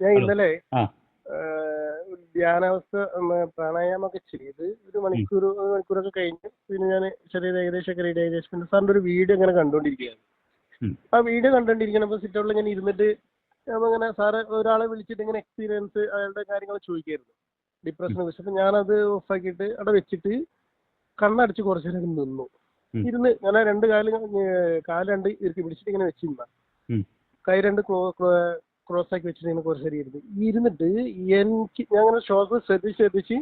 ഞാൻ ഇന്നലെ ധ്യാനാവസ്ഥ പ്രാണായാമൊക്കെ ചെയ്ത് ഒരു മണിക്കൂർ ഒരു മണിക്കൂറൊക്കെ കഴിഞ്ഞ് പിന്നെ ഞാൻ ചെറിയ ഏകദേശം ഒക്കെ റെഡി ഏകദേശം പിന്നെ സാറിന്റെ ഒരു വീഡിയോ ഇങ്ങനെ കണ്ടുകൊണ്ടിരിക്കുകയാണ് ആ വീഡിയോ കണ്ടുകൊണ്ടിരിക്കുന്നപ്പോൾ സിറ്റൗട്ടിൽ ഇങ്ങനെ ഇരുന്നിട്ട് അങ്ങനെ സാറ് ഒരാളെ വിളിച്ചിട്ട് ഇങ്ങനെ എക്സ്പീരിയൻസ് അയാളുടെ കാര്യങ്ങൾ ചോദിക്കായിരുന്നു. ഡിപ്രഷനെ കുറിച്ച്. അപ്പൊ ഞാനത് ഓഫാക്കിയിട്ട് അവിടെ വെച്ചിട്ട് കണ്ണടച്ച് കുറച്ചു നേരം നിന്നു. ഇരുന്ന് ഞാൻ രണ്ട് കാൽ കാൽ രണ്ട് ഇറുക്കി പിടിച്ചിട്ട് ഇങ്ങനെ വെച്ചിരുന്ന. കൈ രണ്ട് ക്രോസ് ആക്കി വെച്ചിട്ട് ഇങ്ങനെ കുറച്ച് നേരം ഇരുന്ന് ഇരുന്നിട്ട് എനിക്ക് ഞാൻ അങ്ങനെ ശ്വാസം ശ്രദ്ധിച്ച് ശ്രദ്ധിച്ച്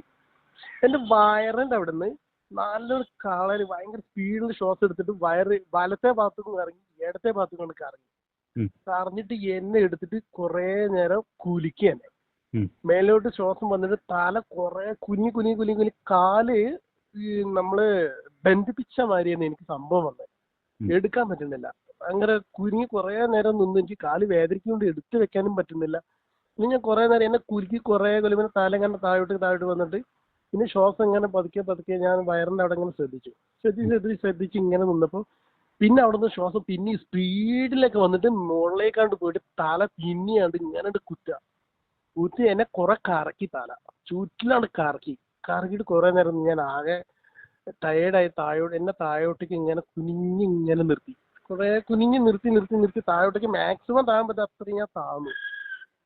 എന്റെ വയറിന്റെ അവിടെ നിന്ന് നല്ലൊരു കളര് ഭയങ്കര സ്പീഡിൽ ശ്വാസം എടുത്തിട്ട് വയറ് വലത്തെ ഭാഗത്തുനിന്ന് കറങ്ങി ഇടത്തെ ഭാഗത്തുനിന്ന് കൊണ്ട് കറങ്ങി. കറഞ്ഞിട്ട് കറങ്ങിട്ട് എന്നെ എടുത്തിട്ട് കുറെ നേരം കുലുക്കി എന്നെ. മേലോട്ട് ശ്വാസം വന്നിട്ട് തല കുറെ കുഞ്ഞി കുഞ്ഞി കുഞ്ഞി കുഞ്ഞി കാൽ നമ്മൾ ബന്ധിപ്പിച്ച മാതിരിയാണ് എനിക്ക് സംഭവം വന്നത് എടുക്കാൻ പറ്റുന്നില്ല. ഭയങ്കര കുരുങ്ങി കുറേ നേരം നിന്ന് എനിക്ക് കാൽ വേദനിക്കൊണ്ട് എടുത്തു വെക്കാനും പറ്റുന്നില്ല. പിന്നെ ഞാൻ കുറേ നേരം എന്നെ കുരുക്കി കുറെ കൊല്ലം തല ഇങ്ങനെ താഴോട്ട് താഴോട്ട് വന്നിട്ട് പിന്നെ ശ്വാസം ഇങ്ങനെ പതുക്കെ പതുക്കെ ഞാൻ വയറിന്റെ അവിടെ ഇങ്ങനെ ശ്രദ്ധിച്ചു. ശ്രദ്ധിച്ച് ശ്രദ്ധിച്ച് ശ്രദ്ധിച്ച് ഇങ്ങനെ നിന്നപ്പോൾ പിന്നെ അവിടുന്ന് ശ്വാസം പിന്നെ സ്പീഡിലൊക്കെ വന്നിട്ട് മുകളിലേക്കാണ്ട് പോയിട്ട് തല പിന്നെയാണ്ട് ഇങ്ങനെ കുറ്റ കുത്തി എന്നെ കുറെ കറക്കി തല. ചുറ്റിലാണ് കറക്കി. കറക്കിയിട്ട് കുറെ നേരം ഞാൻ ആകെ ടയേർഡായി താഴോട്ട് എന്നെ താഴോട്ടേക്ക് ഇങ്ങനെ കുനിഞ്ഞ് ഇങ്ങനെ നിർത്തി. കുറെ കുനിഞ്ഞ് നിർത്തി നിർത്തി നിർത്തി താഴോട്ടേക്ക് മാക്സിമം താഴാൻ പറ്റാത്ത അത്രയും ഞാൻ താഴ്ന്നു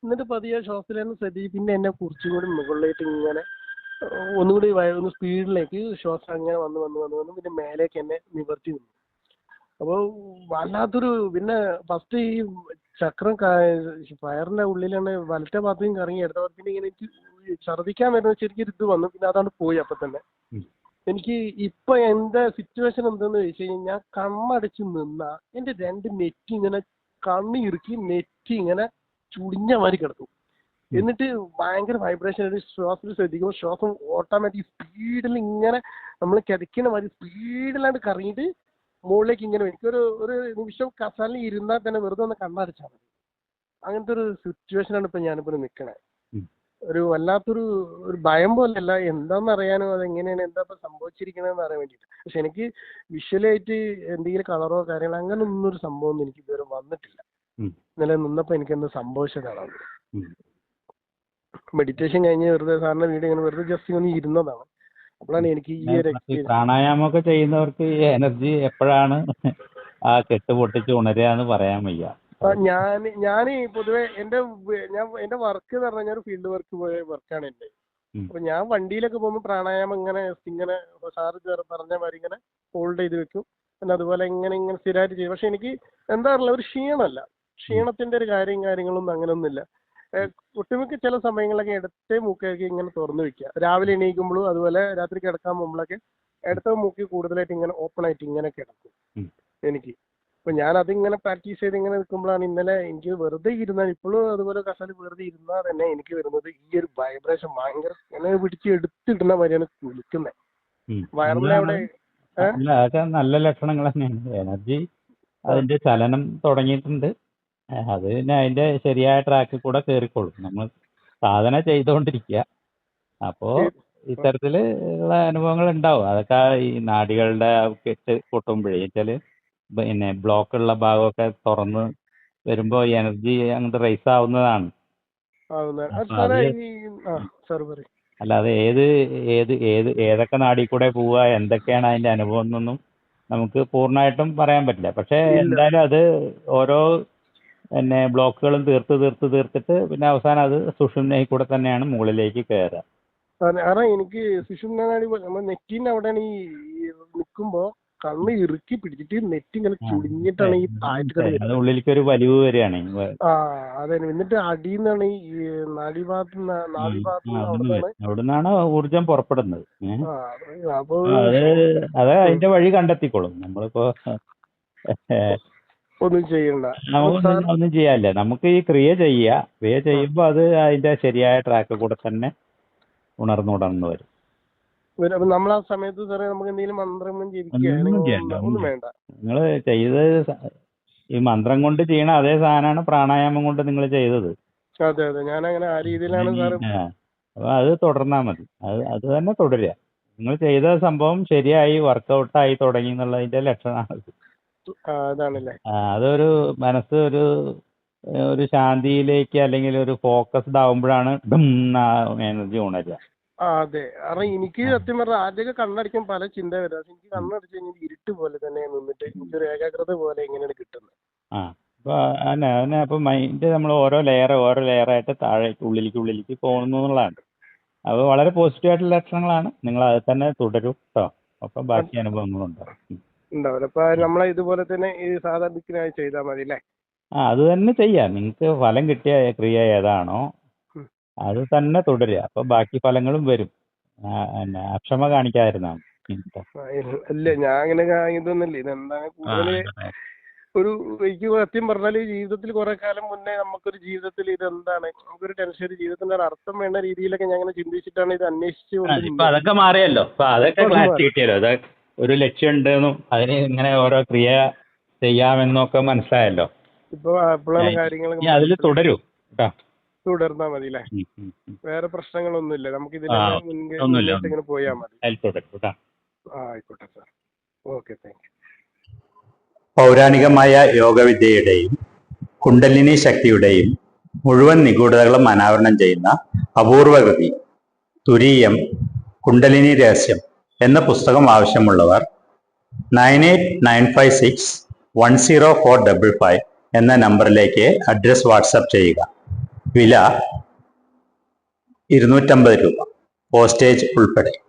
എന്നിട്ട് പതിയെ ശ്വാസത്തിലേന്ന് ശ്രദ്ധിച്ച് പിന്നെ എന്നെ കുറച്ചും കൂടി മുകളിലേക്ക് ഇങ്ങനെ ഒന്നുകൂടി ഒന്ന് സ്പീഡിലേക്ക് ശ്വാസം അങ്ങനെ വന്ന് വന്ന് വന്ന് വന്ന് പിന്നെ മേലേക്ക് എന്നെ നിവർത്തി നിന്നു. അപ്പോൾ വല്ലാത്തൊരു പിന്നെ ഫസ്റ്റ് ഈ ചക്രം ഫയറിന്റെ ഉള്ളിലാണ് വലത്തെ ഭാഗത്തേക്ക് കറങ്ങി ഇടത്തെ ഭാഗത്തേക്ക് ഇങ്ങനെ എനിക്ക് ഛർദിക്കാൻ വരുന്ന ശരിക്കും ഒരു ഇത് വന്നു. പിന്നെ അതാണ് പോയി അപ്പൊ തന്നെ. എനിക്ക് ഇപ്പൊ എന്റെ സിറ്റുവേഷൻ എന്താന്ന് വെച്ച് കഴിഞ്ഞാൽ ഞാൻ കണ്ണടച്ച് നിന്ന എന്റെ രണ്ട് നെറ്റി ഇങ്ങനെ കണ്ണ് ഇറുക്കി നെറ്റി ഇങ്ങനെ ചുടിഞ്ഞ മാതിരി കിടക്കും. എന്നിട്ട് ഭയങ്കര വൈബ്രേഷൻ ആയിട്ട് ശ്വാസത്തിൽ ശ്രദ്ധിക്കുമ്പോൾ ശ്വാസം ഓട്ടോമാറ്റിക് സ്പീഡിൽ ഇങ്ങനെ നമ്മൾ കിടക്കുന്ന മാതിരി സ്പീഡിലാണ്ട് കറങ്ങിയിട്ട് മുകളിലേക്ക് ഇങ്ങനെ എനിക്ക് ഒരു ഒരു നിമിഷം കസാലിൽ ഇരുന്നാൽ തന്നെ വെറുതെ ഒന്ന് കണ്ണടച്ചാൽ മതി. അങ്ങനത്തെ ഒരു സിറ്റുവേഷനാണ് ഇപ്പൊ ഞാനിപ്പോ നിൽക്കണേ. ഒരു വല്ലാത്തൊരു ഒരു ഭയം പോലെയല്ല. എന്താണെന്ന് അറിയാനോ അതെങ്ങനെയാണ് എന്താ ഇപ്പൊ സംഭവിച്ചിരിക്കണതെന്ന് അറിയാൻ വേണ്ടിയിട്ട്. പക്ഷെ എനിക്ക് വിഷ്വലായിട്ട് എന്തെങ്കിലും കളറോ കാര്യങ്ങളോ അങ്ങനെ ഒന്നും ഒരു സംഭവം എനിക്ക് ഇതുവരെ വന്നിട്ടില്ല. ഇന്നലെ നിന്നപ്പോ എനിക്ക് എന്താ സംഭവിച്ചതാണ്. മെഡിറ്റേഷൻ കഴിഞ്ഞ് വെറുതെ സാറിന്റെ വീട് ഇങ്ങനെ വെറുതെ ജസ്റ്റ് ഒന്ന് ഇരുന്നതാണ്. അപ്പോഴാണ് എനിക്ക് ഈ ഒരു പ്രാണായാമമൊക്കെ ചെയ്യുന്നവർക്ക് ഈ എനർജി എപ്പോഴാണ് ആ കെട്ട് പൊട്ടിച്ച് ഉണരുക എന്ന് പറയാൻ വയ്യ. ഞാൻ ഞാൻ പൊതുവെ എന്റെ ഞാൻ എന്റെ വർക്ക് എന്ന് പറഞ്ഞാൽ ഒരു ഫീൽഡ് വർക്ക് പോയ വർക്കാണ് എന്റെ. അപ്പൊ ഞാൻ വണ്ടിയിലൊക്കെ പോകുമ്പോൾ പ്രാണായാമം ഇങ്ങനെ ഇങ്ങനെ സാറ് പറഞ്ഞ മാതിരി ഇങ്ങനെ ഹോൾഡ് ചെയ്ത് വെക്കും. പിന്നെ അതുപോലെ ഇങ്ങനെ ഇങ്ങനെ സ്ഥിരമായിട്ട് ചെയ്യും. പക്ഷെ എനിക്ക് എന്താ പറയുക ഒരു ക്ഷീണമല്ല. ക്ഷീണത്തിന്റെ ഒരു കാര്യം കാര്യങ്ങളൊന്നും അങ്ങനെയൊന്നുമില്ല. ഒട്ടുമിക്ക ചില സമയങ്ങളിലൊക്കെ ഇടത്തെ മൂക്കൊക്കെ ഇങ്ങനെ തുറന്നു വെക്കുക. രാവിലെ എണീക്കുമ്പോഴും അതുപോലെ രാത്രി കിടക്കാൻ പോകുമ്പോഴൊക്കെ ഇടത്തെ മൂക്കി കൂടുതലായിട്ട് ഇങ്ങനെ ഓപ്പൺ ആയിട്ട് ഇങ്ങനെ കിടക്കും. എനിക്ക്. അപ്പൊ ഞാൻ അതിങ്ങനെ പ്രാക്ടീസ് ചെയ്ത് ഇങ്ങനെ നിൽക്കുമ്പോഴാണ് ഇന്നലെ എനിക്ക് വെറുതെ ഇരുന്നാൽ ഇപ്പോഴും അതുപോലെ കസാൽ വെറുതെ ഇരുന്നാൽ തന്നെ എനിക്ക് വരുന്നത് ഈ ഒരു വൈബ്രേഷൻ ഭയങ്കര എന്നെ പിടിച്ച് എടുത്തിടുന്ന മാതിരിയാണ് വിളിക്കുന്നത് വയറിന്റെ അവിടെ ഏ? അല്ല അതൊക്കെ നല്ല ലക്ഷണങ്ങൾ തന്നെയാണ്. എനർജി അതിന്റെ ചലനം തുടങ്ങിയിട്ടുണ്ട്. അത് പിന്നെ അതിന്റെ ശരിയായ ട്രാക്കിൽ കൂടെ കയറിക്കോളും നമ്മൾ സാധന ചെയ്തുകൊണ്ടിരിക്കുക അപ്പോ ഇത്തരത്തിൽ ഉള്ള അനുഭവങ്ങൾ ഉണ്ടാവും. അതൊക്കെ ഈ നാടികളുടെ കെട്ട് പൊട്ടുമ്പോഴേ. വെച്ചാൽ പിന്നെ ബ്ലോക്ക് ഉള്ള ഭാഗമൊക്കെ തുറന്ന് വരുമ്പോ എനർജി അങ്ങോട്ട് റൈസ് ആവുന്നതാണ്. അല്ലാതെ ഏത് ഏത് ഏത് ഏതൊക്കെ നാടിൽ കൂടെ പോവുക എന്തൊക്കെയാണ് അതിന്റെ അനുഭവം എന്നൊന്നും നമുക്ക് പൂർണമായിട്ടും പറയാൻ പറ്റില്ല. പക്ഷെ എന്തായാലും അത് ഓരോ പിന്നെ ബ്ലോക്കുകളും തീർത്ത് തീർത്ത് തീർത്തിട്ട് പിന്നെ അവസാനം അത് സുഷുമ്നയിൽ കൂടെ തന്നെയാണ് മുകളിലേക്ക് കയറുക കാരണം എനിക്ക് സുഷുമ്നാടി നമ്മൾ നെറ്റിന്റെ അവിടെയാണ് ഈ നിൽക്കുമ്പോ കണ്ണ് ഇറുക്കി പിടിച്ചിട്ട് നെറ്റ് ഇങ്ങനെ ചുടിഞ്ഞിട്ടാണ് ഈ താഴത്ത് അത് വരുന്നത് ഉള്ളിലേക്ക് ഒരു വലിവ് വരികയാണ്. ആ അതെ എന്നിട്ട് അടിയിൽ നിന്നാണ് ഈ നാടിഭാഗത്ത്. അവിടുന്നാണ് ഊർജം പുറപ്പെടുന്നത്. അപ്പൊ അത് അത് അതിന്റെ വഴി കണ്ടെത്തിക്കോളും. നമ്മളിപ്പോ ഒന്നും ചെയ്യണ്ട. ഒന്നും ചെയ്യാല്ല നമുക്ക് ഈ ക്രിയ ചെയ്യുക. ക്രിയ ചെയ്യുമ്പോൾ അത് അതിന്റെ ശരിയായ ട്രാക്ക് കൂടെ തന്നെ ഉണർന്നുണർന്നു വരും. അപ്പൊ നമ്മൾ ആ സമയത്ത് സാറേ നമുക്ക് എന്തെങ്കിലും മന്ത്രം ജപിക്കുകയാണെങ്കിൽ ഒന്നും വേണ്ട. നിങ്ങൾ ചെയ്ത് ഈ മന്ത്രം കൊണ്ട് ചെയ്യണ അതേ സാധനമാണ് പ്രാണായാമം കൊണ്ട് നിങ്ങൾ ചെയ്തത്. അതെ അതെ. ഞാൻ അങ്ങനെ ആ രീതിയിലാണ് സാറ് അപ്പൊ അത് തുടർന്നാ മതി. അത് അത് തന്നെ തുടരുക. നിങ്ങൾ ചെയ്ത സംഭവം ശരിയായി വർക്കൗട്ടായി തുടങ്ങി എന്നുള്ളതിന്റെ ലക്ഷണമാണ് അതാണല്ലേ. അതൊരു മനസ്സ് ഒരു ഒരു ശാന്തിയിലേക്ക് അല്ലെങ്കിൽ ഒരു ഫോക്കസ്ഡ് ആവുമ്പോഴാണ് എനർജി ഉണരുക. ആ അതെ. കാരണം എനിക്ക് സത്യം പറഞ്ഞാൽ ആദ്യമൊക്കെ കണ്ണടിക്കാൻ പല ചിന്ത വരും. പക്ഷെ എനിക്ക് കണ്ണടിച്ച് കഴിഞ്ഞാൽ ഇരുട്ട് പോലെ തന്നെ നിന്നിട്ട് എനിക്കൊരു ഏകാഗ്രത പോലെ എങ്ങനെയാണ് കിട്ടുന്നത്. ആ അപ്പോൾ അതന്നെ അതന്നെ അപ്പൊ മൈൻഡ് നമ്മൾ ഓരോ ലെയർ ഓരോ ലെയർ ആയിട്ട് താഴേക്ക് ഉള്ളിലേക്ക് ഉള്ളിലേക്ക് പോകുന്നു എന്നുള്ളതാണ്. അത് വളരെ പോസിറ്റീവ് ആയിട്ടുള്ള ലക്ഷണങ്ങളാണ്. നിങ്ങൾ അത് തന്നെ തുടരും കേട്ടോ അപ്പോൾ ബാക്കി അനുഭവങ്ങളുണ്ടാവും. ഉണ്ടാവില്ല. അപ്പൊ നമ്മളെ ഇതുപോലെ തന്നെ ഈ സാധാരണ ചെയ്താൽ മതി അല്ലേ ആ അത് തന്നെ ചെയ്യാം. നിങ്ങൾക്ക് ഫലം കിട്ടിയ ക്രിയ ഏതാണോ. അത് തന്നെ തുടരുക. അപ്പൊ ബാക്കി ഫലങ്ങളും വരും. പിന്നെ അക്ഷമ കാണിക്കാതിരുന്നാണ് അല്ല ഇല്ല ഞാൻ അങ്ങനെ കാണിക്കുന്നില്ല ഇതൊന്നുമില്ല ഇതെന്താണ് കൂടുതൽ ഒരു എനിക്ക് സത്യം പറഞ്ഞാൽ ജീവിതത്തിൽ കുറെ കാലം മുന്നേ നമുക്കൊരു ജീവിതത്തിൽ ഇതെന്താണ് നമുക്കൊരു ടെൻഷൻ ജീവിതത്തിന്റെ ഒരു അർത്ഥം വേണ്ട രീതിയിലൊക്കെ ഞാൻ അങ്ങനെ ചിന്തിച്ചിട്ടാണ് ഇത് അന്വേഷിച്ചു അതൊക്കെ മാറിയല്ലോ. അതൊക്കെ ക്ലാരിറ്റി കിട്ടിയല്ലോ. ഒരു ലക്ഷ്യം ഉണ്ടെന്നും അതിന് ഇങ്ങനെ ഓരോ ക്രിയ ചെയ്യാമെന്നൊക്കെ മനസ്സിലായല്ലോ. ഇപ്പൊ അപ്പോഴാണ് കാര്യങ്ങൾ അതിൽ തുടരൂ. കേട്ടോ തുടർന്നാ മതി അല്ലേ. വേറെ പ്രശ്നങ്ങളൊന്നുമില്ല. നമുക്ക് ഇതിനെ ഇങ്ങനെ പോയാൽ മതി. ആയിക്കോട്ടെ സാർ ഓക്കെ താങ്ക് യു പൗരാണികമായ യോഗവിദ്യയുടെയും കുണ്ടലിനി ശക്തിയുടെയും മുഴുവൻ നിഗൂഢതകളും അനാവരണം ചെയ്യുന്ന അപൂർവകൃതി തുരീയം കുണ്ടലിനി രഹസ്യം എന്ന പുസ്തകം ആവശ്യമുള്ളവർ nine eight nine five six one zero four double five എന്ന നമ്പറിലേക്ക് അഡ്രസ് വാട്സപ്പ് ചെയ്യുക. വില ഇരുന്നൂറ്റമ്പത് രൂപ. പോസ്റ്റേജ് ഉൾപ്പെടെ.